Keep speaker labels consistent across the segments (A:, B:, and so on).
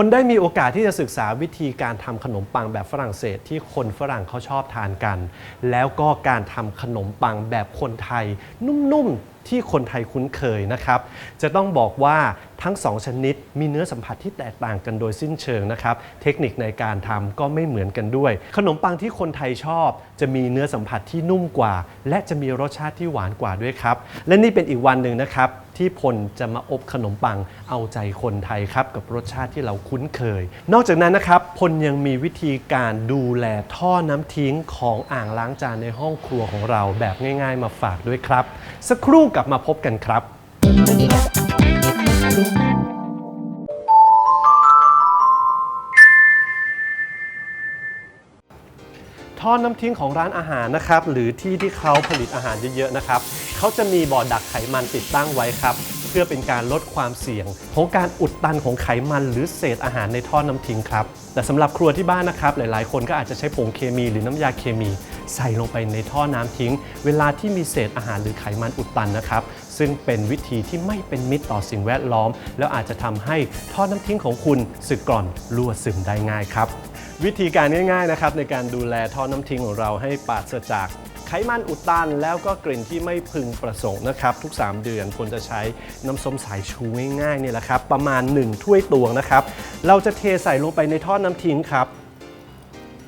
A: พลได้มีโอกาสที่จะศึกษาวิธีการทำขนมปังแบบฝรั่งเศสที่คนฝรั่งเขาชอบทานกัน แล้วก็การทำขนมปังแบบคนไทย นุ่มๆที่คนไทยคุ้นเคยนะครับ จะต้องบอกว่าทั้งสองชนิดมีเนื้อสัมผัสที่แตกต่างกันโดยสิ้นเชิงนะครับ เทคนิคในการทำก็ไม่เหมือนกันด้วย ขนมปังที่คนไทยชอบ จะมีเนื้อสัมผัสที่นุ่มกว่า และจะมีรสชาติที่หวานกว่าด้วยครับ และนี่เป็นอีกวันหนึ่งนะครับ ที่พลจะมาอบขนมปังเอาใจคนไทยครับ กับรสชาติที่เราคุ้นเคย นอกจากนั้นนะครับพลยังมีวิธีการดูแลท่อน้ำทิ้งของอ่างล้างจานในห้องครัวของเราแบบง่าย ๆ มาฝากด้วยครับ สักครู่กลับมาพบกันครับ ท่อน้ำทิ้งของร้านอาหารนะครับ หรือที่ที่เขาผลิตอาหารเยอะๆนะครับ เขาจะมีบ่อดักไขมันติดตั้งไว้ครับ เพื่อเป็นการลดความเสี่ยง ของการอุดตันของไขมันหรือเศษอาหารในท่อน้ำทิ้งครับ แต่สำหรับครัวที่บ้านนะครับ หลายๆ คนก็อาจจะใช้ผงเคมีหรือน้ำยาเคมี ใส่ลงไปในท่อน้ำทิ้ง เวลาที่มีเศษอาหารหรือไขมันอุดตันนะครับ ซึ่งเป็นวิธีที่ไม่เป็นมิตรต่อสิ่งแวดล้อม แล้วอาจจะทำให้ท่อน้ำทิ้งของคุณสึกกร่อนรั่วซึมได้ง่ายครับวิธีการง่ายๆนะครับในการดูแลท่อน้ำทิ้งของเราให้ปราศจาก ไขมันอุดตัน แล้วก็กลิ่นที่ไม่พึงประสงค์นะครับ ทุก 3 เดือนควรจะใช้น้ำส้มสายชูง่ายๆเนี่ยแหละครับ ประมาณ 1 ถ้วยตวงนะครับ เราจะเทใส่ลงไปในท่อน้ำทิ้งครับ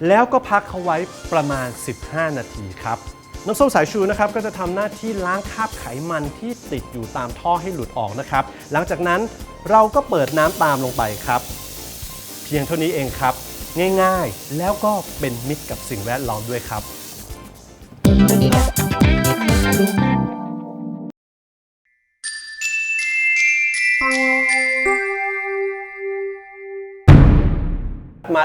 A: แล้วก็พักเขาไว้ประมาณ 15 นาทีครับน้ำส้มสายชูนะครับก็จะทำหน้าที่ล้างคราบไขมันที่ติดอยู่ตามท่อให้หลุดออกนะครับ หลังจากนั้นเราก็เปิดน้ำตามลงไปครับ เพียงเท่านี้เองครับ ง่ายๆ แล้วก็เป็นมิตรกับสิ่งแวดล้อมด้วยครับ มา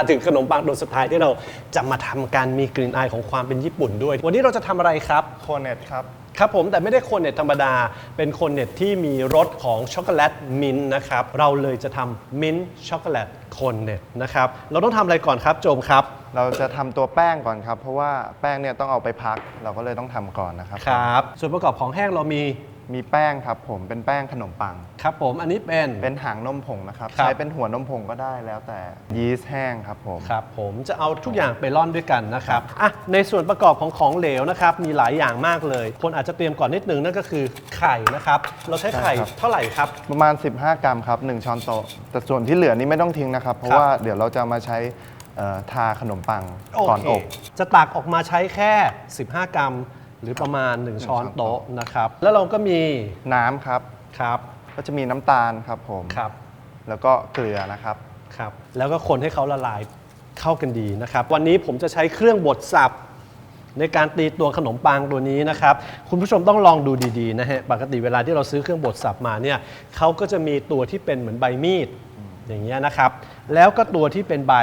A: ถึงขนมปังโดนสุดท้ายที่เราจะมาทำการมีกลิ่นอายของความเป็นญี่ปุ่นด้วย วันนี้เราจะทำอะไรครับ
B: โคเนตครับ
A: ครับผมแต่ไม่ได้โคนเน็ตธรรมดา เป็นโคนเน็ตที่มีรสของช็อกโกแลตมิ้นท์นะครับ เราเลยจะทำมิ้นท์ช็อกโกแลตโคนเน็ตนะครับ เราต้องทำอะไรก่อนครับโจมครับ
B: เราจะทำตัวแป้งก่อนครับ เพราะว่าแป้งเนี่ยต้องเอาไปพัก เราก็เลยต้องทำก่อนนะครับ
A: ครับ ส่วนประกอบของแห้งเรามี
B: มีแป้งครับผมเป็นแป้งขนมปัง
A: ครับผมอันนี้เป็น
B: เป็นหางนมผงนะครับ
A: ครับ
B: ใช้เป็นหัวนมผงก็ได้แล้วแต่ยีสต์แห้งครับผม
A: ครับผมจะเอาทุกอย่างไปร่อนด้วยกันนะครับอะในส่วนประกอบของของเหลวนะครับมีหลายอย่างมากเลย คนอาจจะเตรียมก่อนนิดนึงนั่นก็คือไข่นะครับเราใช้ไข่
B: ใช่ครับ
A: เท่าไหร่ครับ
B: ประมาณ 15 กรัมครับ 1 ช้อนโต๊ะ แต่ส่วนที่เหลือนี้ไม่ต้องทิ้งนะครับ เพราะ
A: ครับ
B: ว่าเดี๋ยวเราจะมาใช้เอ่อทาขนมปังก่อน
A: โเค
B: อบ
A: จะตักออกมาใช้แค่ 15 กรัม หรือประมาณ 1 ช้อนโต๊ะนะครับ แล้วเราก็มี
B: น้ำครับ
A: ครับ
B: ก็จะมีน้ำตาลครับผม
A: ครับ
B: แล้วก็เกลือนะครับ
A: ครับ แล้วก็คนให้เขาละลายเข้ากันดีนะครับ วันนี้ผมจะใช้เครื่องบดสับในการตีตัวขนมปังตัวนี้นะครับ คุณผู้ชมต้องลองดูดีๆนะฮะปกติเวลาที่เราซื้อเครื่องบดสับมาเนี่ยเขาก็จะมีตัวที่เป็นเหมือนใบมีดอย่างเงี้ยนะครับ แล้วก็ตัวที่เป็นใบ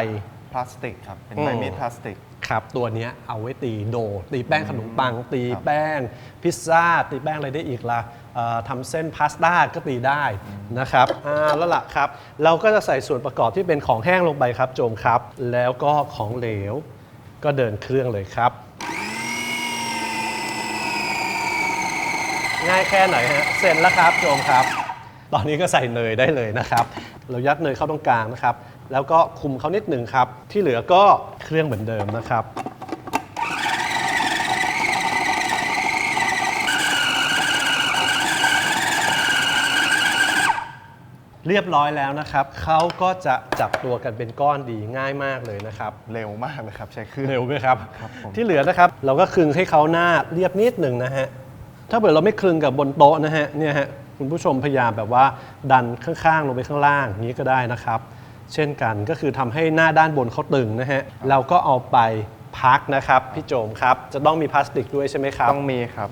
B: พลาสติกครับ เป็น
A: อืม
B: ใบมีดพลาสติก
A: ครับ ตัวเนี้ยเอาไว้ตีโด ตีแป้งขนมปัง ตี
B: ครับ
A: แป้งพิซซ่า ตีแป้งอะไรได้อีกล่ะเอ่อทำเส้นพาสต้าก็ตีได้นะครับอ่าแล้วล่ะครับ เราก็จะใส่ส่วนประกอบที่เป็นของแห้งลงไปครับ โจมครับ แล้วก็ของเหลว ก็เดินเครื่องเลยครับ ง่ายแค่ไหนฮะ เสร็จแล้วครับโจมครับ ตอนนี้ก็ใส่เนยได้เลยนะครับ เรายัดเนยเข้าตรงกลางนะครับ แล้วก็คุมเขานิดหนึ่งครับ ที่เหลือก็เครื่องเหมือนเดิมนะครับเรียบร้อยแล้วนะครับเขาก็จะจับตัวกันเป็นก้อนดีง่ายมากเลยนะครับ
B: เร็วมากเลยครับใช้เครื่อง
A: เร็วไหมครับ
B: ครับผม
A: ที่เหลือนะครับ เราก็คลึงให้เขาหน้าเรียบนิดหนึ่งนะฮะ ถ้าเกิดเราไม่คลึงกับบนโต๊ะนะฮะเนี่ยฮะคุณผู้ชมพยายามแบบว่าดันข้างๆ ลงไปข้างล่างอย่างนี้ก็ได้นะครับ เช่นกันก็คือทำให้หน้าด้านบนเขาตึงนะฮะเราก็เอาไปพักนะครับพี่โจมครับจะต้องมีพลาสติกด้วยใช่ไหมครับ
B: ต้องมีครับ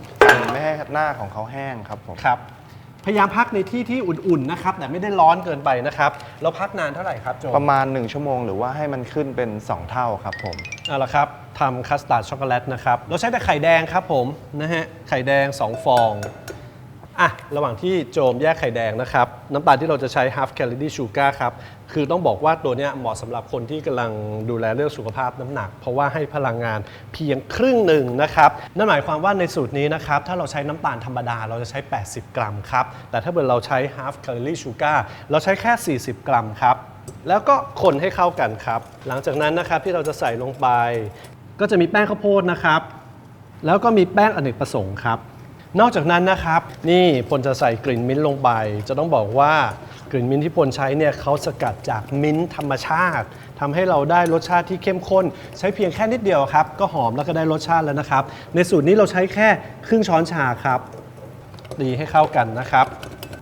B: ไม่ให้หน้าของเขาแห้งครับผม
A: ครับ พยายามพักในที่ที่อุ่นๆนะครับแต่ไม่ได้ร้อนเกินไปนะครับเราพักนานเท่าไหร่ครับโจ
B: ประมาณ 1 ชั่วโมงหรือว่าให้มันขึ้นเป็น 2 เท่าครับผม
A: เอาละครับทำคัสตาร์ดช็อกโกแลตนะครับเราใช้แต่ไข่แดงครับผมนะฮะไข่แดง 2 ฟอง อะระหว่างที่โจมแยกไข่แดงนะครับ น้ำตาลที่เราจะใช้ half calorie sugar ครับ คือต้องบอกว่าตัวเนี้ยเหมาะสำหรับคนที่กำลังดูแลเรื่องสุขภาพน้ำหนัก เพราะว่าให้พลังงานเพียงครึ่งหนึ่งนะครับ นั่นหมายความว่าในสูตรนี้นะครับ ถ้าเราใช้น้ำตาลธรรมดาเราจะใช้ 80 กรัมครับ แต่ถ้าเกิดเราใช้ half calorie sugar เราใช้แค่ 40 กรัมครับ แล้วก็คนให้เข้ากันครับ หลังจากนั้นนะครับที่เราจะใส่ลงไป ก็จะมีแป้งข้าวโพดนะครับ แล้วก็มีแป้งอเนกประสงค์ครับ นอกจากนั้นนะครับ นี่พลจะใส่กลิ่นมิ้นท์ลงไป จะต้องบอกว่ากลิ่นมิ้นท์ที่พลใช้เนี่ยเขาสกัดจากมิ้นท์ธรรมชาติทำให้เราได้รสชาติที่เข้มข้น ใช้เพียงแค่นิดเดียวครับ ก็หอมแล้วก็ได้รสชาติแล้วนะครับ ในสูตรนี้เราใช้แค่ครึ่งช้อนชาครับตีให้เข้ากันนะครับ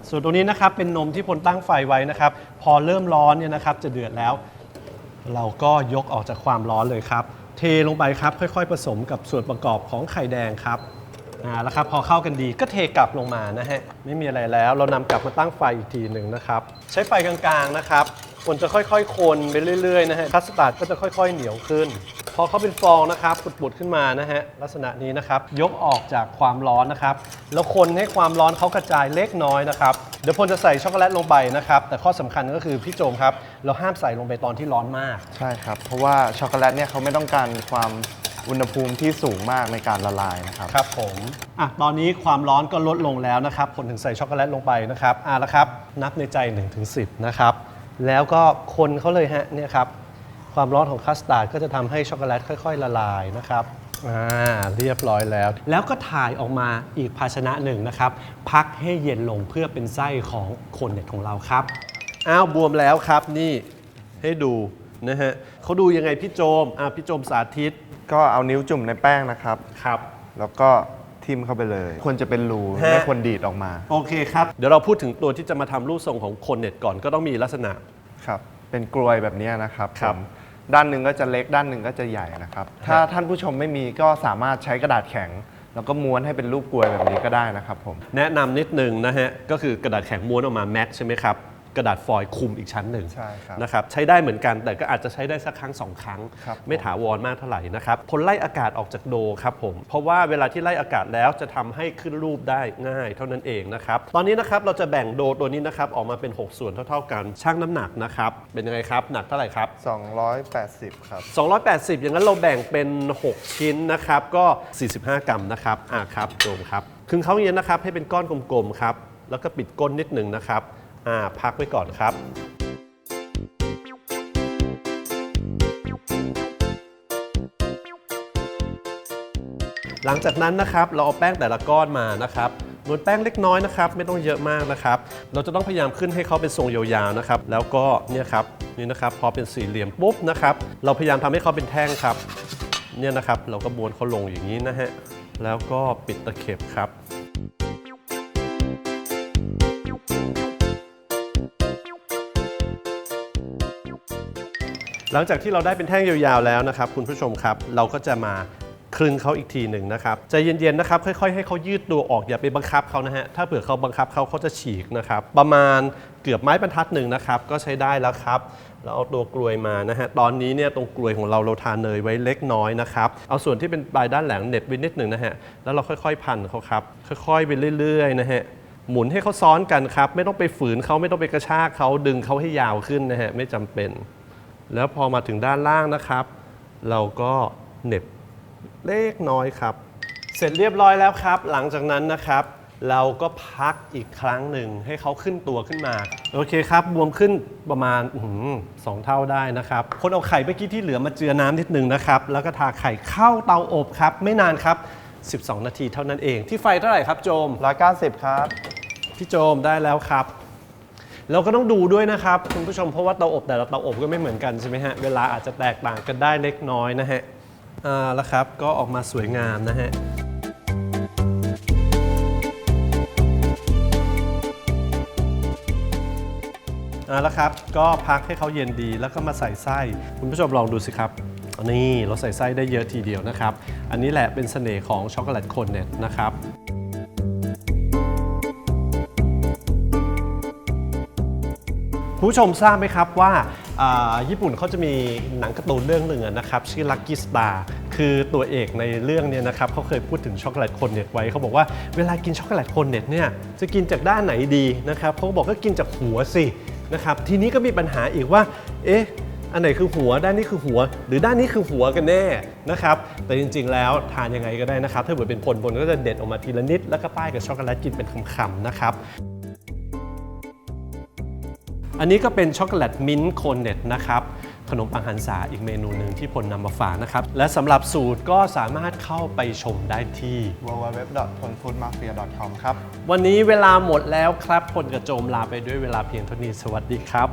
A: ส่วนตรงนี้นะครับเป็นนมที่พลตั้งไฟไว้นะครับ พอเริ่มร้อนเนี่ยนะครับ จะเดือดแล้ว เราก็ยกออกจากความร้อนเลยครับ เทลงไปครับค่อย ๆ ผสมกับส่วนประกอบของไข่แดงครับ อ่าแล้วครับพอเข้ากันดีก็เทกลับลงมานะฮะไม่มีอะไรแล้ว เรานำกลับมาตั้งไฟอีกทีหนึ่งนะครับ ใช้ไฟกลางๆนะครับคนจะค่อยๆ คนไปเรื่อยๆนะฮะคัสตาร์ดก็จะค่อยๆเหนียวขึ้น พอเขาเป็นฟองนะครับปุดๆขึ้นมานะฮะลักษณะนี้นะครับยกออกจากความร้อนนะครับ แล้วคนให้ความร้อนเขากระจายเล็กน้อยนะครับเดี๋ยวพลจะใส่ช็อกโกแลตลงไปนะครับแต่ข้อสำคัญก็คือพี่โจมครับ เราห้ามใส่ลงไปตอนที่ร้อนมาก
B: ใช่ครับ เพราะว่าช็อกโกแลตเนี่ยเขาไม่ต้องการความ อุณหภูมิที่สูงมากในการละลายนะครับ
A: ครับผมอะตอนนี้ความร้อนก็ลดลงแล้วนะครับผลถึงใส่ช็อกโกแลตลงไปนะครับอะแล้วครับ นับในใจ1ถึง10 นะครับ แล้วก็คนเขาเลยฮะเนี่ยครับ ความร้อนของคัสตาร์ดก็จะทำให้ช็อกโกแลตค่อย ๆ ละลายนะครับอ่าเรียบร้อยแล้ว แล้วก็ถ่ายออกมาอีกภาชนะหนึ่งนะครับ พักให้เย็นลงเพื่อเป็นไส้ของคนเน็ตของเราครับ อ้าวบวมแล้วครับนี่ให้ดูนะฮะเขาดูยังไงพี่โจมอะพี่โจมสาธิต
B: ก็เอานิ้วจุ่มในแป้งนะครับ
A: ครับ
B: แล้วก็ทิมเข้าไปเลย ควรจะเป็นรู
A: ฮะ
B: ไม่ควรดีดออกมา
A: โอเคครับ เดี๋ยวเราพูดถึงตัวที่จะมาทำรูปทรงของโคนเน็ตก่อนก็ต้องมีลักษณะ
B: ครับ เป็นกลวยแบบเนี้ยนะครับ
A: ครับ
B: ผมด้านหนึ่งก็จะเล็กด้านหนึ่งก็จะใหญ่นะครับ ถ้าท่านผู้ชมไม่มีก็สามารถใช้กระดาษแข็ง แล้วก็ม้วนให้เป็นรูปกลวยแบบนี้ก็ได้นะครับผม
A: แนะนำนิดนึงนะฮะ ก็คือกระดาษแข็งม้วนออกมาแมทใช่ไหมครับ กระดาษฟอยล์คลุมอีกชั้นหนึ่ง
B: ใช่ครับ
A: นะครับใช้ได้เหมือนกันแต่ก็อาจจะใช้ได้สักครั้งสองครั้ง
B: ครับ
A: ไม่ถาวรมากเท่าไหร่นะครับพลไล่อากาศออกจากโดครับผม เพราะว่าเวลาที่ไล่อากาศแล้วจะทำให้ขึ้นรูปได้ง่ายเท่านั้นเองนะครับตอนนี้นะครับเราจะแบ่งโดตัวนี้นะครับออกมาเป็น 6 ส่วนเท่าๆกันชั่งน้ำหนักนะครับเป็นยังไงครับหนักเท่าไหร่ครับ
B: 280 ครับ
A: 280 อย่างนั้นเราแบ่งเป็น 6 ชิ้นนะครับ ก็ 45 กรัมนะครับ อ่าครับโจมครับครึ่งเขาอย่างนี้นะครับ ให้เป็นก้อนกลมๆครับ แล้วก็ปิดก้นนิดหนึ่งนะครับ อ่าพักไว้ก่อนครับหลังจากนั้นนะครับเราเอาแป้งแต่ละก้อนมานะครับนวลแป้งเล็กน้อยนะครับไม่ต้องเยอะมากนะครับ เราจะต้องพยายามขึ้นให้เขาเป็นทรงยาวๆนะครับแล้วก็เนี่ยครับนี่นะครับพอเป็นสี่เหลี่ยมปุ๊บนะครับเราพยายามทำให้เขาเป็นแท่งครับเนี่ยนะครับเราก็ม้วนเขาลงอย่างนี้นะฮะแล้วก็ปิดตะเข็บครับ หลังจากที่เราได้เป็นแท่งยาวๆแล้วนะครับ คุณผู้ชมครับ เราก็จะมาคลึงเขาอีกทีหนึ่งนะครับใจเย็นๆนะครับค่อยๆ ให้เขายืดตัวออกอย่าไปบังคับเขานะฮะถ้าเผื่อเขาบังคับเขาเขาจะฉีกนะครับประมาณเกือบไม้บรรทัดหนึ่งนะครับก็ใช้ได้แล้วครับเราเอาตัวกลวยมานะฮะตอนนี้เนี่ยตรงกลวยของเราเราทาเนยไว้เล็กน้อยนะครับเอาส่วนที่เป็นปลายด้านแหลมเหน็บไว้นิดหนึ่งนะฮะแล้วเราค่อยๆพันเขาครับค่อยๆไปเรื่อยๆนะฮะหมุนให้เขาซ้อนกันครับไม่ต้องไปฝืนเขาไม่ต้องไปกระชากเขาดึงเขาให้ยาวขึ้นนะฮะไม่จำเป็น แล้วพอมาถึงด้านล่างนะครับ เราก็เหน็บเล็กน้อยครับ เสร็จเรียบร้อยแล้วครับ หลังจากนั้นนะครับ เราก็พักอีกครั้งหนึ่งให้เขาขึ้นตัวขึ้นมา โอเคครับบวมขึ้นประมาณอื้อหือสองเท่าได้นะครับ คนเอาไข่เมื่อกี้ที่เหลือมาเจือน้ำนิดนึงนะครับ แล้วก็ทาไข่เข้าเตาอบครับ ไม่นานครับ 12 นาทีเท่านั้นเอง ที่ไฟเท่าไหร่ครับโจม
B: 190 ครับ
A: พี่โจมได้แล้วครับ เราก็ต้องดูด้วยนะครับคุณผู้ชมเพราะว่าเตาอบแต่ละเตาอบก็ไม่เหมือนกันใช่ไหมฮะเวลาอาจจะแตกต่างกันได้เล็กน้อยนะฮะอ่าแล้วครับก็ออกมาสวยงามนะฮะอ่าแล้วครับก็พักให้เขาเย็นดีแล้วก็มาใส่ไส้คุณผู้ชมลองดูสิครับนี่เราใส่ไส้ได้เยอะทีเดียวนะครับ อันนี้แหละเป็นเสน่ห์ของช็อกโกแลตคนเน็ตนะครับ คุณผู้ชมทราบไหมครับว่าญี่ปุ่นเขาจะมีหนังการ์ตูนเรื่องหนึ่งนะครับชื่อ Lucky Star คือตัวเอกในเรื่องเนี้นะครับเขาเคยพูดถึงช็อกโกแลตคนเน็ตไว้เขาบอกว่าเวลากินช็อกโกแลตคนเน็ตเนี่ยจะกินจากด้านไหนดีนะครับเขาบอกก็กินจากหัวสินะครับทีนี้ก็มีปัญหาอีกว่า เอ๊ะอันไหนคือหัวด้านนี้คือหัว หรือด้านนี้คือหัวกันแน่นะครับแต่จริงๆแล้วทานยังไงก็ได้นะครับ ถ้าเกิดเป็นผลผลก็จะเด็ดออกมาทีละนิดแล้วก็ป้ายกับช็อกโกแลตกินเป็นคำๆนะครับ อันนี้ก็เป็นช็อกโกแลตมิ้นท์โคนเน็ตนะครับขนมปังหันษาอีกเมนูหนึ่งที่พลนำมาฝากนะครับ และสำหรับสูตรก็สามารถเข้าไปชมได้ที่
B: www.ponfoodmafia.com ครับ
A: วันนี้เวลาหมดแล้วครับพลกระโจมลาไปด้วยเวลาเพียงเท่านี้สวัสดีครับ